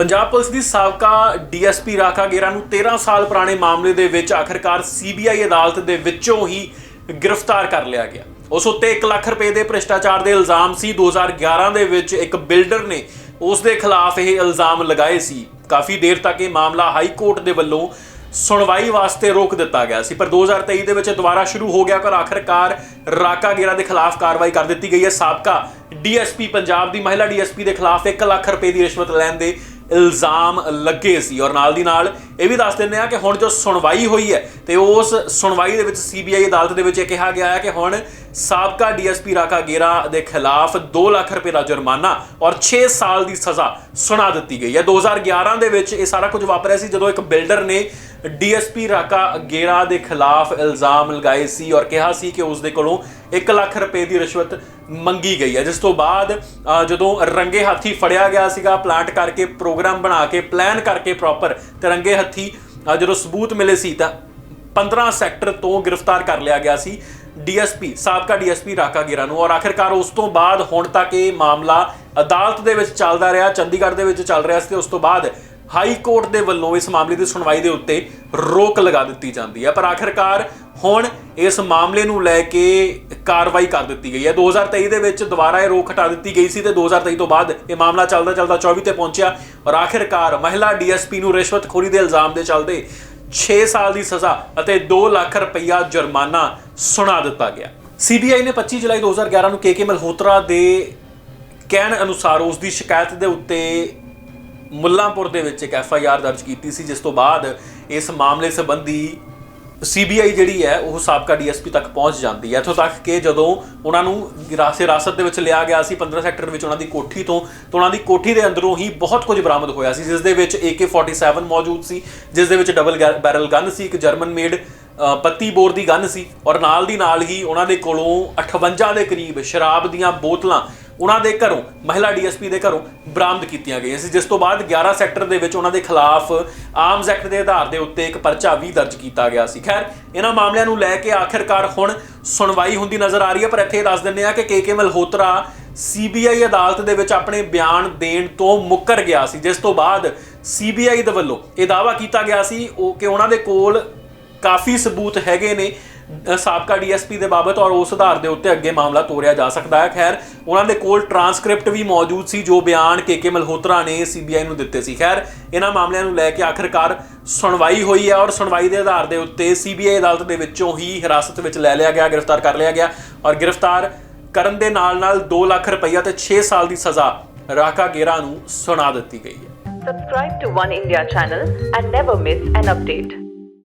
Punjab police ਦੀ ਸਾਬਕਾ DSP ਰਾਖਾ ਗੇਰਾ ਨੂੰ 13 ਸਾਲ ਪੁਰਾਣੇ ਮਾਮਲੇ ਦੇ ਵਿੱਚ ਆਖਰਕਾਰ ਸੀਬੀਆਈ ਅਦਾਲਤ ਦੇ ਵਿੱਚੋਂ ਹੀ ਗ੍ਰਿਫਤਾਰ ਕਰ ਲਿਆ ਗਿਆ। ਉਸ ਉੱਤੇ 1 ਲੱਖ ਰੁਪਏ ਦੇ ਭ੍ਰਿਸ਼ਟਾਚਾਰ ਦੇ ਇਲਜ਼ਾਮ ਸੀ। 2011 ਦੇ ਵਿੱਚ ਇੱਕ ਬਿਲਡਰ ਨੇ ਉਸ ਦੇ ਖਿਲਾਫ ਇਹ ਇਲਜ਼ਾਮ ਲਗਾਏ ਸੀ। ਕਾਫੀ ਦੇਰ ਤੱਕ ਇਹ ਮਾਮਲਾ ਹਾਈ ਕੋਰਟ ਦੇ ਵੱਲੋਂ ਸੁਣਵਾਈ ਵਾਸਤੇ ਰੋਕ ਦਿੱਤਾ ਗਿਆ ਸੀ। ਪਰ 2023 ਦੇ ਵਿੱਚ ਦੁਬਾਰਾ ਸ਼ੁਰੂ ਹੋ ਗਿਆ ਪਰ ਆਖਰਕਾਰ ਰਾਕਾ ਗੇਰਾ ਦੇ ਖਿਲਾਫ ਕਾਰਵਾਈ ਕਰ ਦਿੱਤੀ ਗਈ ਹੈ। ਸਾਬਕਾ ਡੀਐਸਪੀ, ਪੰਜਾਬ ਦੀ ਮਹਿਲਾ ਡੀਐਸਪੀ ਦੇ ਖਿਲਾਫ 1 ਲੱਖ ਰੁਪਏ ਦੀ ਰਿਸ਼ਵਤ ਲੈਣ ਦੇ ਇਲਜ਼ਾਮ ਲੱਗੇ ਸੀ ਔਰ ਨਾਲ ਦੀ ਨਾਲ ਇਹ ਵੀ ਦੱਸ ਦਿੰਦੇ ਆ ਕਿ ਹੁਣ ਜੋ ਸੁਣਵਾਈ ਹੋਈ ਹੈ ਤੇ ਉਸ ਸੁਣਵਾਈ ਦੇ ਵਿੱਚ ਸੀਬੀਆਈ ਅਦਾਲਤ ਦੇ ਵਿੱਚ ਇਹ ਕਿਹਾ ਗਿਆ ਹੈ ਕਿ ਹੁਣ ਸਾਬਕਾ ਡੀਐਸਪੀ ਰਾਕਾ ਗੇਰਾ ਦੇ ਖਿਲਾਫ 2 ਲੱਖ ਰੁਪਏ ਦਾ ਜੁਰਮਾਨਾ ਔਰ 6 ਸਾਲ ਦੀ ਸਜ਼ਾ ਸੁਣਾ ਦਿੱਤੀ ਗਈ ਹੈ। 2011 ਦੇ ਵਿੱਚ ਇਹ ਸਾਰਾ ਕੁਝ ਵਾਪਰਿਆ ਸੀ ਜਦੋਂ ਇੱਕ ਬਿਲਡਰ ਨੇ ਡੀਐਸਪੀ ਰਾਕਾ ਗੇਰਾ ਦੇ ਖਿਲਾਫ ਇਲਜ਼ਾਮ ਲਗਾਏ ਸੀ ਔਰ ਕਿਹਾ ਸੀ ਕਿ ਉਸ ਦੇ ਕੋਲੋਂ 1 ਲੱਖ ਰੁਪਏ ਦੀ ਰਿਸ਼ਵਤ ਮੰਗੀ ਗਈ ਹੈ। ਜਿਸ ਤੋਂ ਬਾਅਦ ਜਦੋਂ ਰੰਗੇ ਹਾਥੀ ਫੜਿਆ ਗਿਆ ਸੀਗਾ ਪਲਾਂਟ ਕਰਕੇ ਪ੍ਰੋਗਰਾਮ ਬਣਾ ਕੇ ਪਲਾਨ ਕਰਕੇ ਪ੍ਰੋਪਰ ਤੇ ਰੰਗੇ ਹੱਥੀ ਜਦੋਂ ਸਬੂਤ ਮਿਲੇ ਸੀ ਤਾਂ 15 ਸੈਕਟਰ ਤੋਂ ਗ੍ਰਿਫਤਾਰ ਕਰ ਲਿਆ ਗਿਆ ਸੀ ਡੀਐਸਪੀ, ਸਾਬਕਾ ਡੀਐਸਪੀ ਰਾਕਾ ਗੇਰਾ ਨੂੰ। ਔਰ ਆਖਿਰਕਾਰ ਉਸ ਤੋਂ ਬਾਅਦ ਹੁਣ ਤੱਕ ਇਹ ਮਾਮਲਾ ਅਦਾਲਤ ਦੇ ਵਿੱਚ ਚੱਲਦਾ ਰਿਹਾ, ਚੰਡੀਗੜ੍ਹ ਦੇ ਵਿੱਚ ਚੱਲ ਰਿਹਾ ਸੀ ਤੇ ਉਸ ਤੋਂ ਬਾਅਦ ਹਾਈ ਕੋਰਟ ਦੇ ਵੱਲੋਂ ਇਸ ਮਾਮਲੇ ਦੀ ਸੁਣਵਾਈ ਦੇ ਉੱਤੇ ਰੋਕ ਲਗਾ ਦਿੱਤੀ ਜਾਂਦੀ ਹੈ। ਪਰ ਆਖਿਰਕਾਰ ਹੁਣ ਇਸ ਮਾਮਲੇ ਨੂੰ ਲੈ ਕੇ ਕਾਰਵਾਈ ਕਰ ਦਿੱਤੀ ਗਈ ਹੈ। 2023 ਦੇ ਵਿੱਚ ਦੁਬਾਰਾ ਇਹ ਰੋਕ ਹਟਾ ਦਿੱਤੀ ਗਈ ਸੀ ਤੇ 2023 ਤੋਂ ਬਾਅਦ ਇਹ ਮਾਮਲਾ ਚੱਲਦਾ ਚੱਲਦਾ 24 ਤੇ ਪਹੁੰਚਿਆ ਔਰ ਆਖਿਰਕਾਰ ਮਹਿਲਾ ਡੀਐਸਪੀ ਨੂੰ ਰਿਸ਼ਵਤਖੋਰੀ ਦੇ ਇਲਜ਼ਾਮ ਦੇ ਚੱਲਦੇ 6 ਸਾਲ ਦੀ ਸਜ਼ਾ ਅਤੇ 2 ਲੱਖ ਰੁਪਈਆ ਜੁਰਮਾਨਾ ਸੁਣਾ ਦਿੱਤਾ ਗਿਆ। ਸੀਬੀਆਈ ਨੇ 25 ਜੁਲਾਈ 2011 ਨੂੰ ਕੇਕੇ ਮਲਹੋਤਰਾ ਦੇ ਕਹਿਣ ਅਨੁਸਾਰ ਉਸ ਦੀ ਸ਼ਿਕਾਇਤ ਦੇ ਉੱਤੇ ਮੁੱਲਾਂਪੁਰ ਦੇ ਵਿੱਚ ਇੱਕ ਐਫ ਆਈ ਆਰ ਦਰਜ ਕੀਤੀ ਸੀ, ਜਿਸ ਤੋਂ ਬਾਅਦ ਇਸ ਮਾਮਲੇ ਸੰਬੰਧੀ ਸੀਬੀਆਈ ਜਿਹੜੀ ਹੈ, ਉਹ ਸਾਬਕਾ ਡੀਐਸਪੀ ਤੱਕ ਪਹੁੰਚ ਜਾਂਦੀ ਹੈ। ਇੱਥੋਂ ਤੱਕ ਕਿ ਜਦੋਂ ਉਹਨਾਂ ਨੂੰ ਹਿਰਾਸੇ ਹਿਰਾਸਤ ਦੇ ਵਿੱਚ ਲਿਆ ਗਿਆ ਸੀ 15 ਸੈਕਟਰ ਵਿੱਚ ਉਹਨਾਂ ਦੀ ਕੋਠੀ ਤੋਂ, ਤਾਂ ਉਹਨਾਂ ਦੀ ਕੋਠੀ ਦੇ ਅੰਦਰੋਂ ਹੀ ਬਹੁਤ ਕੁਝ ਬਰਾਮਦ ਹੋਇਆ ਸੀ, ਜਿਸ ਦੇ ਵਿੱਚ AK47 ਮੌਜੂਦ ਸੀ, ਜਿਸ ਦੇ ਵਿੱਚ ਡਬਲ ਬੈਰਲ ਗਨ ਸੀ, ਇੱਕ ਜਰਮਨ ਮੇਡ ਪੱਤੀ ਬੋਰ ਦੀ ਗਨ ਸੀ। ਔਰ ਨਾਲ ਦੀ ਨਾਲ ਹੀ ਉਹਨਾਂ ਦੇ ਕੋਲੋਂ 58 ਦੇ ਕਰੀਬ ਸ਼ਰਾਬ ਦੀਆਂ ਬੋਤਲਾਂ ਉਹਨਾਂ ਦੇ ਘਰੋਂ, ਮਹਿਲਾ ਡੀਐਸਪੀ ਦੇ ਘਰੋਂ ਬਰਾਮਦ ਕੀਤੀਆਂ ਗਈਆਂ ਸੀ, ਜਿਸ ਤੋਂ ਬਾਅਦ 11 ਸੈਕਟਰ ਦੇ ਵਿੱਚ ਉਹਨਾਂ ਦੇ ਖਿਲਾਫ ਆਰਮਸ ਐਕਟ ਦੇ ਆਧਾਰ ਦੇ ਉੱਤੇ ਇੱਕ ਪਰਚਾ ਵੀ ਦਰਜ ਕੀਤਾ ਗਿਆ ਸੀ। ਖੈਰ, ਇਹਨਾਂ ਮਾਮਲਿਆਂ ਨੂੰ ਲੈ ਕੇ ਆਖਿਰਕਾਰ ਹੁਣ ਸੁਣਵਾਈ ਹੁੰਦੀ ਨਜ਼ਰ ਆ ਰਹੀ ਹੈ, ਪਰ ਇੱਥੇ ਇਹ ਦੱਸ ਦਿੰਦੇ ਆ ਕਿ ਕੇਕੇ ਮਲਹੋਤਰਾ ਸੀਬੀਆਈ ਅਦਾਲਤ ਦੇ ਵਿੱਚ ਆਪਣੇ ਬਿਆਨ ਦੇਣ ਤੋਂ ਮੁੱਕਰ ਗਿਆ ਸੀ, ਜਿਸ ਤੋਂ ਬਾਅਦ ਸੀਬੀਆਈ ਦੇ ਵੱਲੋਂ ਇਹ ਦਾਅਵਾ ਕੀਤਾ ਗਿਆ ਸੀ ਉਹ ਕਿ ਉਹਨਾਂ ਦੇ ਕੋਲ ਕਾਫੀ ਸਬੂਤ ਹੈਗੇ ਨੇ ਸਾਬਕਾ ਡੀਐਸਪੀ ਦੇ ਬਾਬਤ ਔਰ ਉਸ ਆਧਾਰ ਦੇ ਉੱਤੇ ਅੱਗੇ ਮਾਮਲਾ ਤੋਰਿਆ ਜਾ ਸਕਦਾ ਹੈ। ਖੈਰ, ਉਹਨਾਂ ਦੇ ਕੋਲ ਟਰਾਂਸਕ੍ਰਿਪਟ ਵੀ ਮੌਜੂਦ ਸੀ, ਜੋ ਬਿਆਨ ਕੇਕੇ ਮਲਹੋਤਰਾ ਨੇ ਸੀਬੀਆਈ ਨੂੰ ਦਿੱਤੇ ਸੀ। ਖੈਰ, ਇਹਨਾਂ ਮਾਮਲਿਆਂ ਨੂੰ ਲੈ ਕੇ ਆਖਰਕਾਰ ਸੁਣਵਾਈ ਹੋਈ ਹੈ ਔਰ ਸੁਣਵਾਈ ਦੇ ਆਧਾਰ ਦੇ ਉੱਤੇ ਸੀਬੀਆਈ ਅਦਾਲਤ ਦੇ ਵਿੱਚੋਂ ਹੀ ਹਿਰਾਸਤ ਵਿੱਚ ਲੈ ਲਿਆ ਗਿਆ, ਗ੍ਰਿਫਤਾਰ ਕਰ ਲਿਆ ਗਿਆ ਔਰ ਗ੍ਰਿਫਤਾਰ ਕਰਨ ਦੇ ਨਾਲ ਨਾਲ 2 ਲੱਖ ਰੁਪਈਆ ਤੇ 6 ਸਾਲ ਦੀ ਸਜ਼ਾ ਰਾਕਾ ਗੇਰਾ ਨੂੰ ਸੁਣਾ ਦਿੱਤੀ ਗਈ ਹੈ। Subscribe to One India channel and never miss an update.